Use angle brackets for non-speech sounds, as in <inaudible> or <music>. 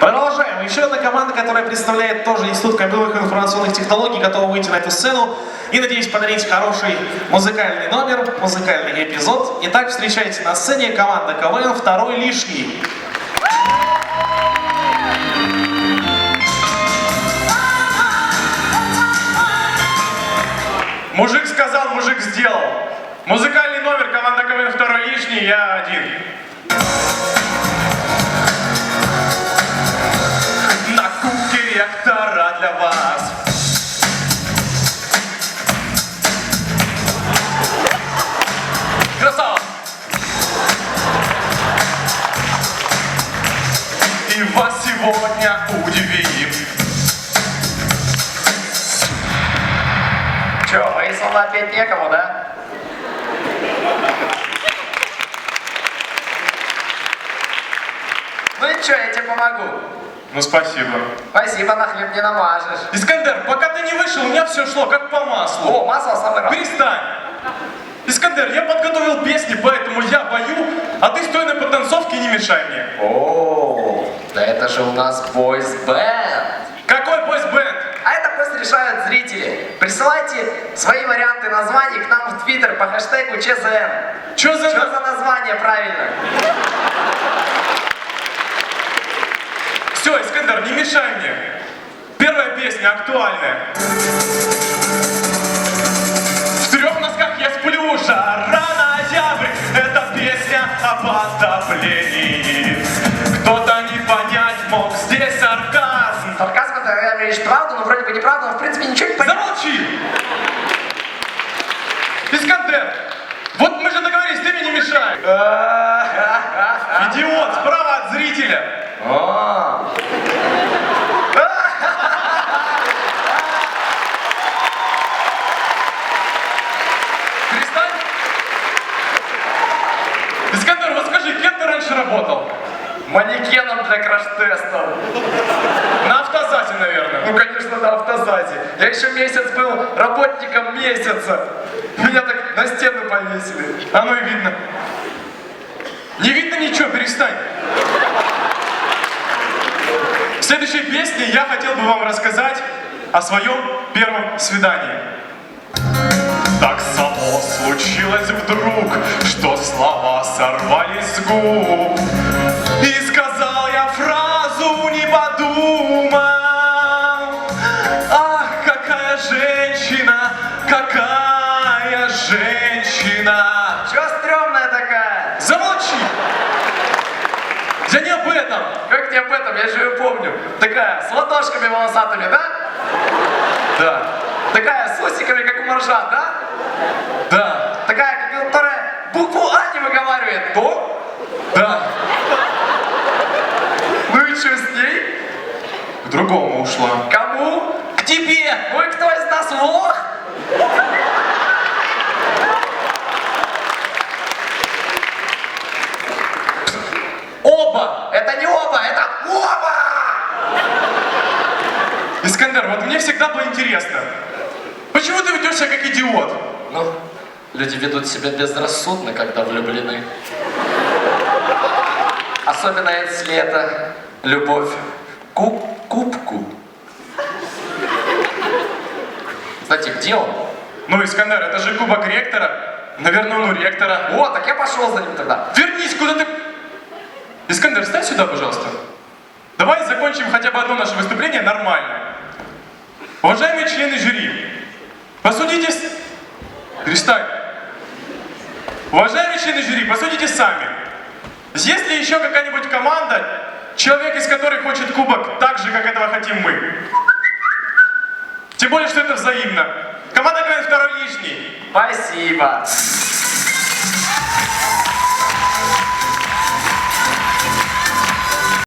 Продолжаем. Еще одна команда, которая представляет тоже Институт компьютерных информационных технологий, готова выйти на эту сцену и, надеюсь, подарить хороший музыкальный номер, музыкальный эпизод. Итак, встречайте на сцене команда КВН «Второй лишний». Мужик сказал, мужик сделал. Музыкальный номер, команда КВН второй лишний, я один. Вас. Красава! И вас сегодня удивим. Че, слова петь некому, да? Ну и че, я тебе помогу. Ну спасибо. Спасибо, на хлеб не намажешь. Искандер, пока ты не вышел, у меня все шло как по маслу. О, масло самый раз. Перестань! Искандер, я подготовил песни, поэтому я пою, а ты стой на подтанцовке и не мешай мне. О, да это же у нас бойс бенд. Какой бойс-бенд? А это пусть решают зрители. Присылайте свои варианты названий к нам в Твиттер по хэштегу ЧЗН. Чё за... За название правильно? Все, Искандер, не мешай мне. Первая песня актуальная. В трех носках я сплю, жара ноябрь. Это песня о потоплении. Кто-то не понять мог, здесь сарказм. Сарказм это говоришь правду, но вроде бы неправду, но в принципе ничего не понятно. Замолчи! Искандер, вот мы же договорились, ты мне не мешай. <laughs> Идиот, справа от зрителя. А. Перестань. Искандер, вот скажи, кем ты раньше работал? Манекеном для краш-тестов. На автозате, наверное. Ну, конечно, на автозате. Я еще месяц был работником месяца. Меня так на стену повесили. Оно и видно. Не видно ничего, перестань. В следующей песне я хотел бы вам рассказать о своем первом свидании. Так само случилось вдруг, что слова сорвались с губ. Женщина, какая женщина. Чё стрёмная такая? Замолчи! Я не об этом! Как не об этом, я же ее помню. Такая, с ладошками волосатыми, да? Да, Такая, с усиками, как у моржа, да? да, Такая, которая букву А не выговаривает. То? да. Ну и что с ней? К другому ушла. Кому? Тебе! И кто из нас лох? Оба! Это не оба, это оба! Искандер, вот мне всегда было интересно. Почему ты ведешь себя как идиот? Ну, люди ведут себя безрассудно, когда влюблены. Особенно если это любовь к куб- кубку. Он? Ну, Искандер, это же кубок ректора. Наверное, он у ректора. О, так я пошел за ним тогда. Вернись, куда ты... Искандер, встань сюда, пожалуйста. Давай закончим хотя бы одно наше выступление нормально. Уважаемые члены жюри, посудите... с- Перестань. Уважаемые члены жюри, посудите сами. Есть ли еще какая-нибудь команда, человек из которой хочет кубок так же, как этого хотим мы? Тем более, что это взаимно. Команда КВН второй лишний. Спасибо.